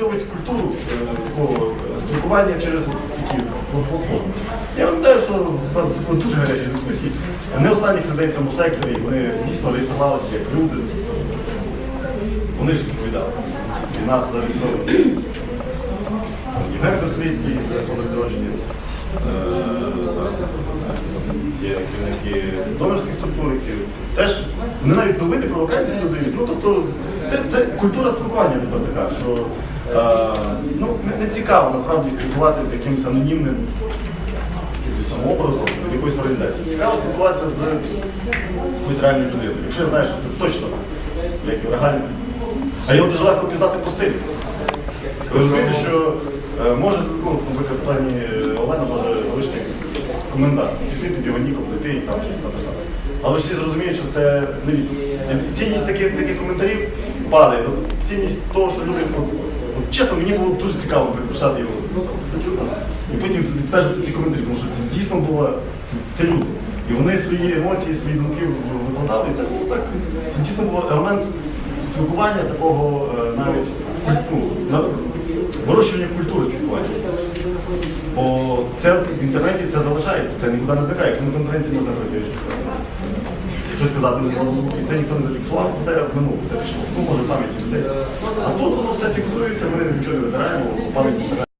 напрацьовують культуру е, такого е, спілкування через такі платформи. Я пам'ятаю, що у нас були дуже гарячі дискусії. Не останніх людей в цьому секторі, вони дійсно реєструвалися як люди. Вони ж відповідали. І нас зареєстровані. Євген Кострицький з фонду відродження. е, Є керівники донорських структур, які теж вони навіть новини провокації додають. Ну тобто це, це культура спілкування така, що е, ну, не, цікаво насправді спілкуватися з якимось анонімним образом якоїсь організації. Цікаво спілкуватися з якоюсь реальною людиною. Якщо я знаю, що це точно як і реальний. А його дуже легко пізнати по стилю. Розумієте, що е, може, ну, наприклад, пані Олена може залишити коментар. Піти під його ніком, там щось написати. Але всі зрозуміють, що це не. Цінність таких, таких коментарів падає. Ну, Цінність того, що люди. От, чесно, мені було дуже цікаво прочитати його статтю нас. І потім відстежити ці коментарі, тому що це дійсно було це, це люди. І вони свої емоції, свої думки викладали. І це було так. Це дійсно був елемент спілкування такого е, навіть ну, вирощування культури спілкування. Бо це в інтернеті це залишається, це нікуди не зникає. Якщо на конференції можна говорити, щось сказати не можна, і це ніхто не зафіксував, це в минуле, це пішло. Ну, може, в пам'яті людей. А тут воно все фіксується, ми нічого не вибираємо, пам'ять